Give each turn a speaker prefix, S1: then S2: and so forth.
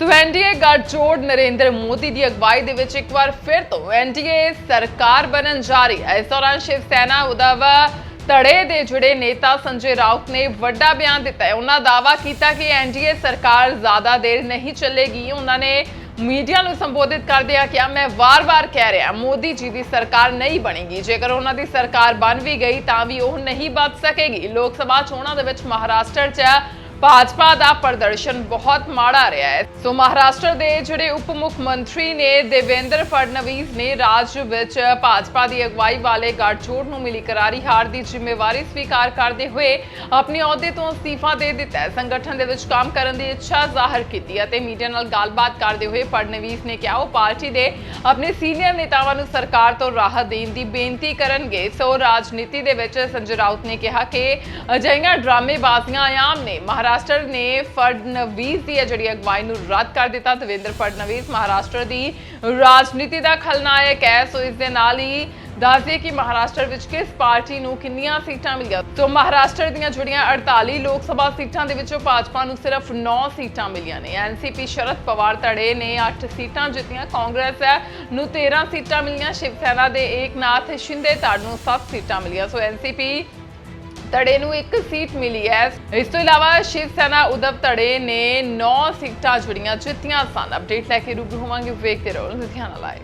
S1: ਸੋ NDA ਗੱਠਜੋੜ ਨਰਿੰਦਰ ਮੋਦੀ ਦੀ ਅਗਵਾਈ ਦੇ ਵਿੱਚ ਇੱਕ ਵਾਰ ਫਿਰ ਤੋਂ ਐਨਡੀਏ ਸਰਕਾਰ ਬਣਨ ਜਾ ਰਹੀ ਹੈ। ਇਸ ਦੌਰਾਨ ਸ਼ਿਵ ਸੈਨਾ ਉਦਵ ਧੜੇ ਦੇ ਜਿਹੜੇ ਨੇਤਾ ਸੰਜੇ ਰਾਉਤ ਨੇ ਵੱਡਾ ਬਿਆਨ ਦਿੱਤਾ ਹੈ। ਉਹਨਾਂ ਦਾਅਵਾ ਕੀਤਾ ਕਿ ਐਨਡੀਏ ਸਰਕਾਰ ਜ਼ਿਆਦਾ ਦੇਰ ਨਹੀਂ ਚੱਲੇਗੀ। ਉਹਨਾਂ ਨੇ ਮੀਡੀਆ ਨੂੰ ਸੰਬੋਧਿਤ ਕਰਦਿਆਂ ਕਿਹਾ, ਮੈਂ ਵਾਰ-ਵਾਰ ਕਹਿ ਰਿਹਾ, ਮੋਦੀ ਜੀ ਦੀ ਸਰਕਾਰ ਨਹੀਂ ਬਣੇਗੀ। ਜੇਕਰ ਉਹਨਾਂ ਦੀ ਸਰਕਾਰ ਬਣ ਵੀ ਗਈ ਤਾਂ ਵੀ ਉਹ ਨਹੀਂ ਬਚ ਸਕੇਗੀ। ਲੋਕ ਸਭਾ ਚੋਣਾਂ ਦੇ ਵਿੱਚ ਮਹਾਰਾਸ਼ਟਰ 'ਚ ਭਾਜਪਾ ਦਾ ਪ੍ਰਦਰਸ਼ਨ ਬਹੁਤ ਮਾੜਾ ਰਿਹਾ ਹੈ। ਸੋ ਮਹਾਰਾਸ਼ਟਰ ਦੇ ਜਿਹੜੇ ਉਪ ਮੁੱਖ ਮੰਤਰੀ ਨੇ ਦੇਵੇਂਦਰ ਫੜਨਵੀਸ ਨੇ ਰਾਜ ਵਿੱਚ ਭਾਜਪਾ ਦੀ ਅਗਵਾਈ ਵਾਲੇ ਗੱਠਜੋੜ ਨੂੰ ਮਿਲੀ ਕਰਾਰੀ ਹਾਰ ਦੀ ਜ਼ਿੰਮੇਵਾਰੀ ਸਵੀਕਾਰ ਕਰਦੇ ਹੋਏ ਆਪਣੇ ਅਹੁਦੇ ਤੋਂ ਅਸਤੀਫਾ ਦੇ ਦਿੱਤਾ ਸੰਗਠਨ ਦੇ ਵਿੱਚ ਕੰਮ ਕਰਨ ਦੀ ਇੱਛਾ ਜ਼ਾਹਰ ਕੀਤੀ ਅਤੇ ਮੀਡੀਆ ਨਾਲ ਗੱਲਬਾਤ ਕਰਦੇ ਹੋਏ ਫੜਨਵੀਸ ਨੇ ਕਿਹਾ, ਉਹ ਪਾਰਟੀ ਦੇ ਆਪਣੇ ਸੀਨੀਅਰ ਨੇਤਾਵਾਂ ਨੂੰ ਸਰਕਾਰ ਤੋਂ ਰਾਹਤ ਦੇਣ ਦੀ ਬੇਨਤੀ ਕਰਨਗੇ। ਸੋ ਰਾਜਨੀਤੀ ਦੇ ਵਿੱਚ ਸੰਜੇ ਰਾਉਤ ਨੇ ਕਿਹਾ ਕਿ ਅਜਿਹੀਆਂ ਡਰਾਮੇਬਾਜ਼ੀਆਂ ਆਮ ਨੇ। ਮਹਾਰਾਸ਼ਟਰ ਨੇ ਫਡਨਵੀਸ ਦੀ ਜਿਹੜੀ ਅਗਵਾਈ ਨੂੰ ਰੱਦ ਕਰ ਦਿੱਤਾ। ਦਵਿੰਦਰ ਫਡਨਵੀਸ ਮਹਾਰਾਸ਼ਟਰ ਦੀ ਰਾਜਨੀਤੀ ਦਾ ਖਲਨਾਇਕ ਹੈ। ਸੋ ਇਸ ਦੇ ਨਾਲ ਹੀ ਦੱਸਦੇ ਕਿ ਮਹਾਰਾਸ਼ਟਰ ਵਿੱਚ ਕਿਸ ਪਾਰਟੀ ਨੂੰ ਕਿੰਨੀਆਂ ਸੀਟਾਂ ਮਿਲੀਆਂ? ਸੋ ਮਹਾਰਾਸ਼ਟਰ ਦੀਆਂ ਜੁੜੀਆਂ 48 ਲੋਕ ਸਭਾ ਸੀਟਾਂ ਦੇ ਵਿੱਚੋਂ ਭਾਜਪਾ ਨੂੰ ਸਿਰਫ 9 ਸੀਟਾਂ ਮਿਲੀਆਂ ਨੇ। ਐਨਸੀਪੀ ਸ਼ਰਦ ਪਵਾਰ ਧੜੇ ਨੇ 8 ਸੀਟਾਂ ਜਿੱਤੀਆਂ। ਕਾਂਗਰਸ ਹੈ ਨੂੰ 13 ਸੀਟਾਂ ਮਿਲੀਆਂ। ਸ਼ਿਵ ਸੈਨਾ ਦੇ ਏਕਨਾਥ ਸ਼ਿੰਦੇ ਧੜ ਨੂੰ 7 ਸੀਟਾਂ ਮਿਲੀਆਂ। ਸੋ ਐਨਸੀਪੀ ਧੜੇ ਨੂੰ ਇੱਕ ਸੀਟ ਮਿਲੀ ਹੈ। ਇਸ ਤੋਂ ਇਲਾਵਾ ਸ਼ਿਵ ਸੈਨਾ ਉਦਵ ਧੜੇ ਨੇ 9 ਸੀਟਾਂ ਜੁੜੀਆਂ, ਜਿੱਤੀਆਂ ਸਨ ਅਪਡੇਟ ਲੈ ਕੇ ਰੂਬਰੂ ਹੋਵਾਂਗੇ। ਵੇਖਦੇ ਰਹੋ ਲੁਧਿਆਣਾ ਲਾਈਵ